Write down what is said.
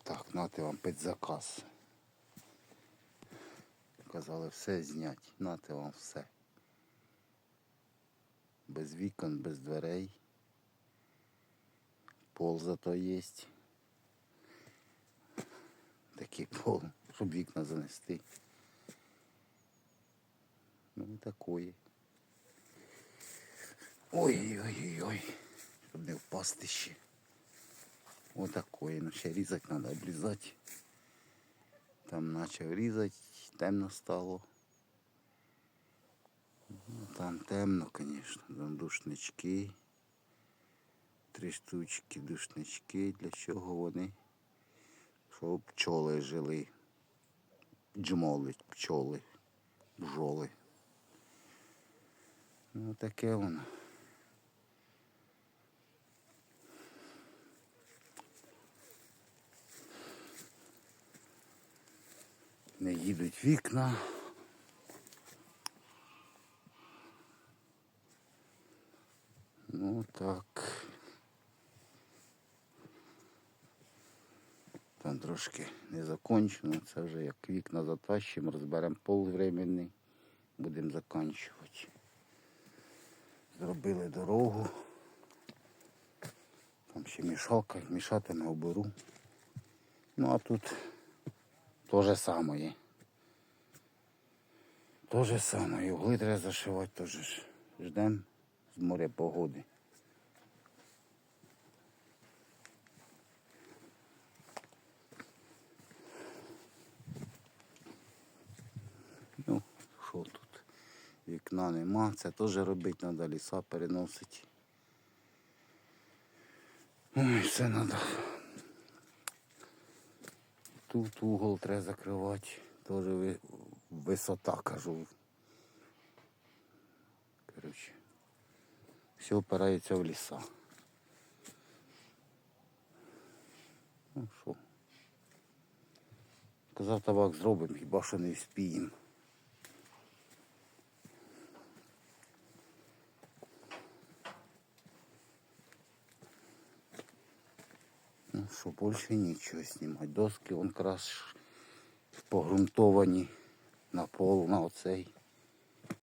Отак, нате вам під заказ. Казали все зняти, нате вам все. Без вікон, без дверей. Пол зато є. Такий пол, щоб вікна занести. Ну і такої. Ой-ой-ой, щоб не впасти ще. Отакої. Ну ще різати треба обрізати. Там почав різати, темно стало. Ну, там темно, звісно. Там душнички. Три штучки душнички. Для чого вони? Щоб пчоли жили. Джмоли, пчоли, бджоли. Ну таке воно. Не їдуть вікна. Ну так. Там трошки не закончено. Це вже як вікна затащимо, розберемо пол временний, будемо закінчувати. Зробили дорогу. Там ще мішалка, мішатиме оберу. Ну а тут то же самое. То самое. Угли треба зашивати теж. ж. Ждем з моря погоди. Ну, що тут? Вікна нема. Це теж робити треба, ліса переносити. Ой, все треба. Тут угол треба закривати. Теж висота, кажу. Коротше. Все опирається в ліса. Ну що? Казав табак зробимо, хіба що не вспіємо. Ну що, більше нічого знімати. Доски вон краш погрунтовані на пол, на оцей.